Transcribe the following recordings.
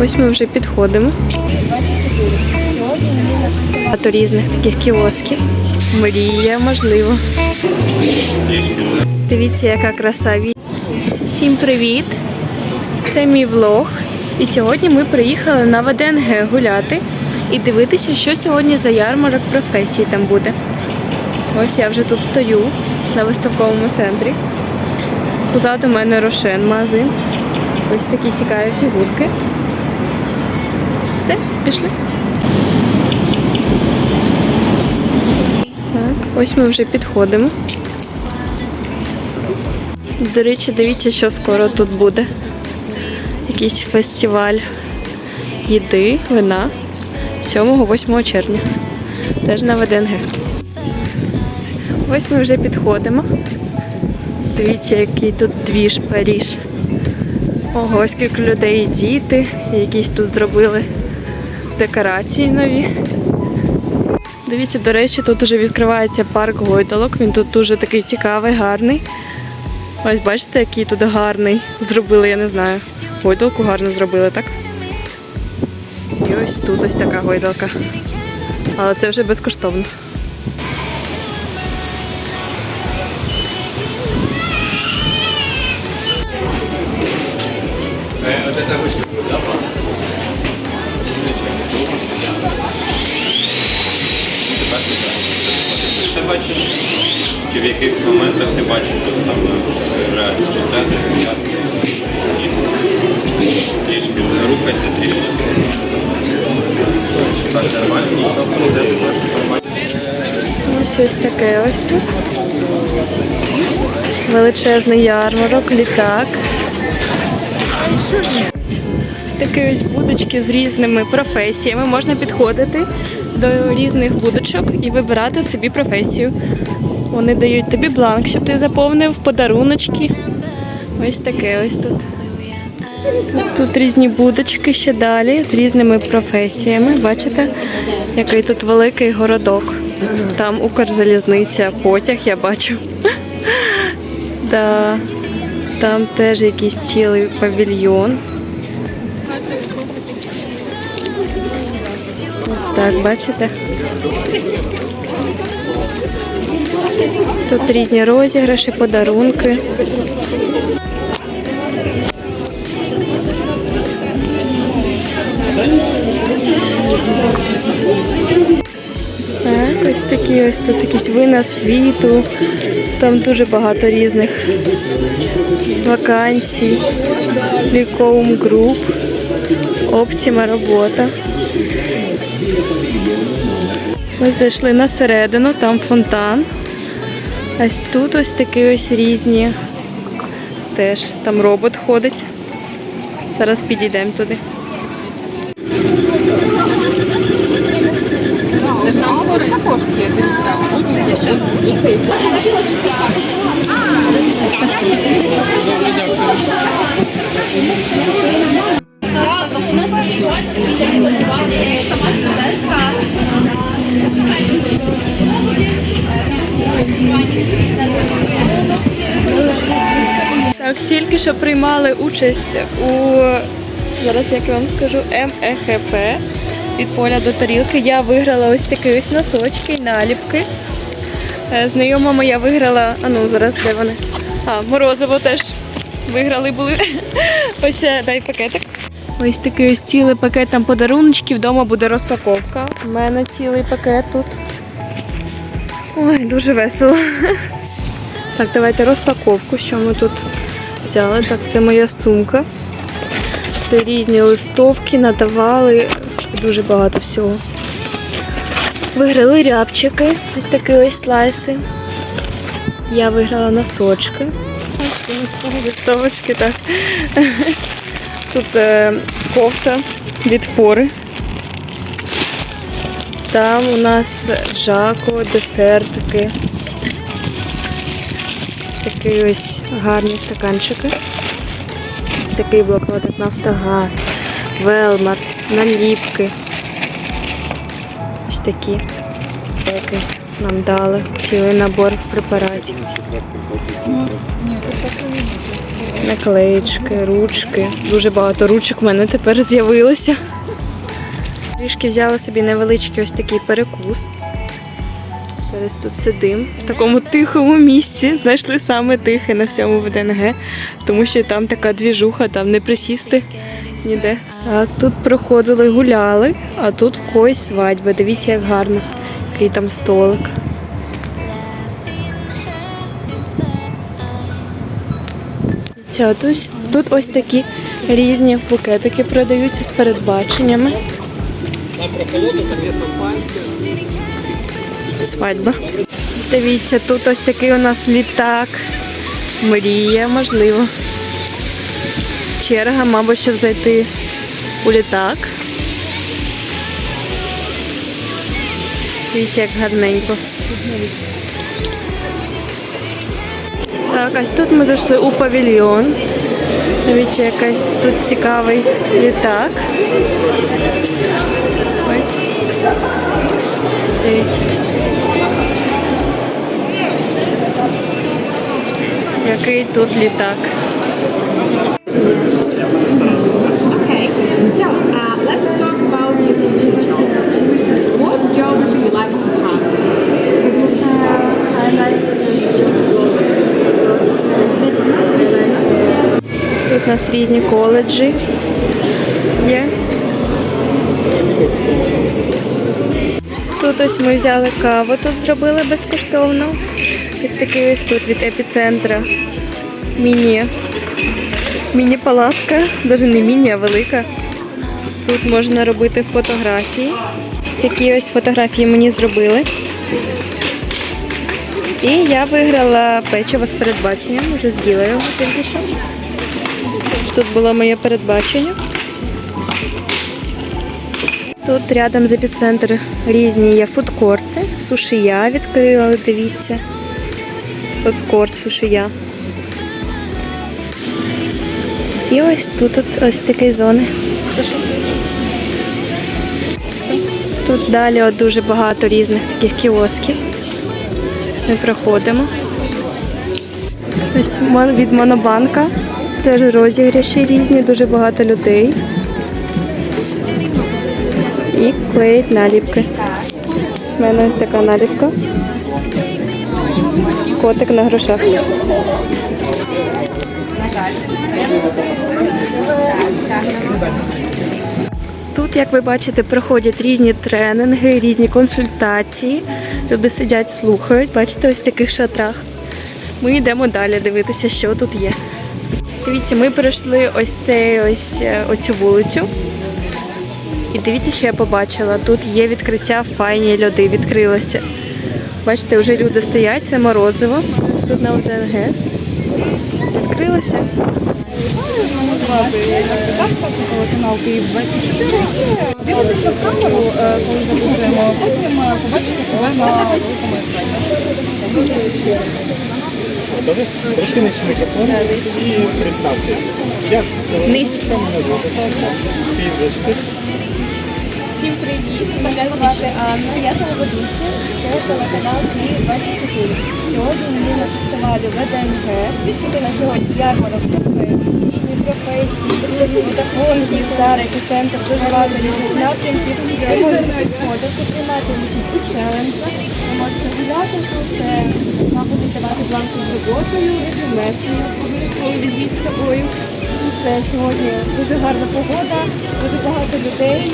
Ось ми вже підходимо. Багато різних таких кіосків. Мрія, можливо. Дивіться, яка краса. Всім привіт! Це мій влог. І сьогодні ми приїхали на ВДНГ гуляти і дивитися, що сьогодні за ярмарок професій там буде. Ось я вже тут стою на виставковому центрі. Позаду мене Рошен магазин. Ось такі цікаві фігурки. Все, пішли. Так, ось ми вже підходимо. До речі, дивіться, що скоро тут буде. Якийсь фестиваль їди, вина 7-8 червня. Теж на ВДНГ. Ось ми вже підходимо. Дивіться, який тут двіж Паріж. Ого, скільки людей діти, якісь тут зробили декорації нові. Дивіться, до речі, тут вже відкривається парк гойдалок. Він тут дуже такий цікавий, гарний. Ось бачите, який тут гарний. Зробили, я не знаю. Гойдалку гарно зробили, так? І ось тут ось така гойдалка. Але це вже безкоштовно. Ти в яких моментах ти бачиш, що саме реально. Трішки рухайся, трішечки. Так, нормально, нічого нормально. Ось ось таке ось тут. Величезний ярмарок, літак. Ось такі ось будочки з різними професіями. Можна підходити до різних будочок і вибирати собі професію. Вони дають тобі бланк, щоб ти заповнив подаруночки. Ось таке ось тут. Тут, різні будочки ще далі з різними професіями. Бачите, який тут великий городок. Там Укрзалізниця, потяг я бачу. Да. Там теж якийсь цілий павільйон. Ось так, бачите? Тут різні розіграші, подарунки. Так, ось такі ось тут якісь вина світу. Там дуже багато різних вакансій. Лікоум груп, оптима робота. Ми зайшли на середину, там фонтан. Ось тут ось такі ось різні. Теж там робот ходить. Зараз підійдемо туди. Також є, у нас є сама студентка. Тільки що приймали участь у зараз як я вам скажу МЕХП від поля до тарілки. Я виграла ось такі ось носочки наліпки. Е, Знайома моя виграла, а ну зараз де вони? А, морозиво теж виграли були. Ось е, дай пакетик. Ось такий ось цілий пакет там подаруночків. Вдома буде розпаковка. У мене цілий пакет тут. Ой, дуже весело. Так, давайте розпаковку, що ми тут взяли. Так, це моя сумка. Це різні листовки, надавали дуже багато всього. Виграли рябчики, ось такі ось слайси. Я виграла носочки. Листовочки, так. Тут е, кофта від фори. Там у нас жако, десертики. Такі ось гарні стаканчики. Такий блокнотик Нафтогаз, Велмар, наліпки. Ось такі які нам дали. Цілий набор препаратів. Наклеїчки, ручки. Дуже багато ручок в мене тепер з'явилося. Трішки взяла собі невеличкий ось такий перекус. Зараз тут сидим в такому тихому місці. Знайшли саме тихе на всьому ВДНГ, тому що там така двіжуха, там не присісти ніде. Так, тут проходили, гуляли, а тут в когось свадьба. Дивіться, як гарно. Який там столик. Ось- Тут ось такі різні букетики продаються з передбаченнями. Свадьба. Дивіться, тут ось такий у нас літак. Мрія, можливо. Черга, мабуть, щоб зайти у літак. Дивіться, як гарненько. Так, ось тут ми зайшли у павільйон. Дивіться, який тут цікавий літак. Який тут літак. Okay, so uh, let's talk about your job. What job would you like to have? Тут у нас різні коледжі є. Тут ось ми взяли каву, тут зробили безкоштовно. Ось такий ось тут від епіцентра. Міні. Міні-палатка, навіть не міні, а велика. Тут можна робити фотографії. Такі ось фотографії мені зробили. І я виграла печиво з передбаченням, вже з'їла його тільки що. Тут було моє передбачення. Тут рядом з епіцентр різні є фудкорти. Сушія відкрила, дивіться. Фудкорт сушія. І ось тут от ось такі зони. Тут далі от дуже багато різних таких кіосків. Ми проходимо. Ось від Монобанка. Теж розіграші різні, дуже багато людей. І клеють наліпки. З мене ось така наліпка. Котик на грошах. Тут, як ви бачите, проходять різні тренінги, різні консультації. Люди сидять, слухають. Бачите, ось в таких шатрах. Ми йдемо далі дивитися, що тут є. Дивіться, ми пройшли ось цей ось е, оцю вулицю. І дивіться, що я побачила. Тут є відкриття файні льоди, відкрилося. Бачите, вже люди стоять, це морозиво. Тут на ОТНГ. Відкрилося. Київ 24. Дивитися в камеру, е, коли записуємо, а потім е, побачите себе на великому екрані. Добре? Трошки нижче мікрофон і представтесь. Як Нижче. мене звати? Підвички. Всім привіт! Мене звати Анна, я телеведуча. Це телеканал Київ 24. Сьогодні ми на фестивалі ВДНГ. Тут на сьогодні ярмарок професій, професії, фотофонді, старий центр, дуже багато різних напрямків. Ви можете приймати участь у челенджах. Ви можете гуляти тут, знаходити ваші бланки з роботою, резюме обов'язково візьміть з собою. Сьогодні дуже гарна погода, дуже багато людей.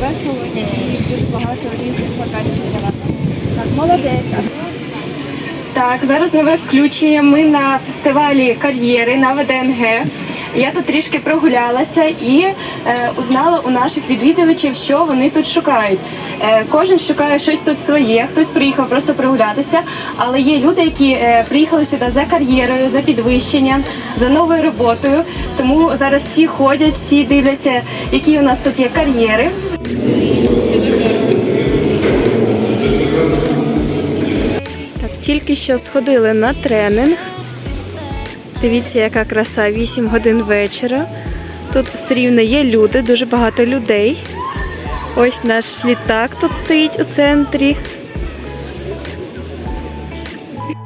Весело і дуже багато різних вакансій для вас. Так, молодець. Так, зараз нове включення. Ми на фестивалі кар'єри на ВДНГ. Я тут трішки прогулялася і е, узнала у наших відвідувачів, що вони тут шукають. Е, кожен шукає щось тут своє, хтось приїхав просто прогулятися, але є люди, які е, приїхали сюди за кар'єрою, за підвищенням, за новою роботою. Тому зараз всі ходять, всі дивляться, які у нас тут є кар'єри. Тільки що сходили на тренінг. Дивіться, яка краса, 8 годин вечора. Тут все рівно є люди, дуже багато людей. Ось наш літак тут стоїть у центрі.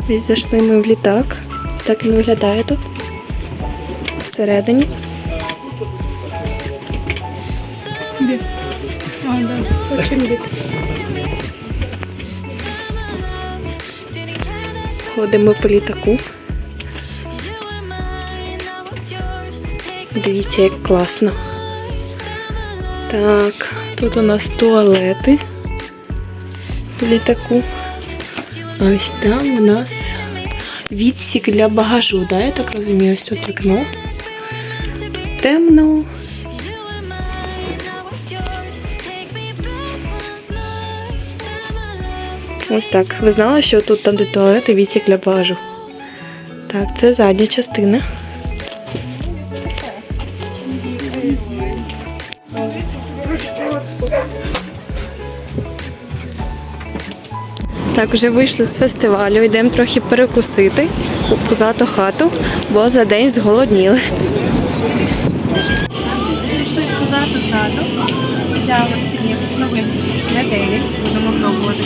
І зайшли ми в літак. так він виглядає тут. Всередині. Ходимо по літаку. Дивіться, як класно. Так, тут у нас туалети в літаку. А ось там у нас відсік для багажу, да, я так розумію, ось тут вікно. Тут темно. Ось так. Ви знали, що тут там де туалет і відсік для багажу? Так, це задня частина. Так, вже вийшли з фестивалю, йдемо трохи перекусити у пузату хату, бо за день зголодніли. Прийшли в пузату хату, взяли якісь нові неделі, будемо пробувати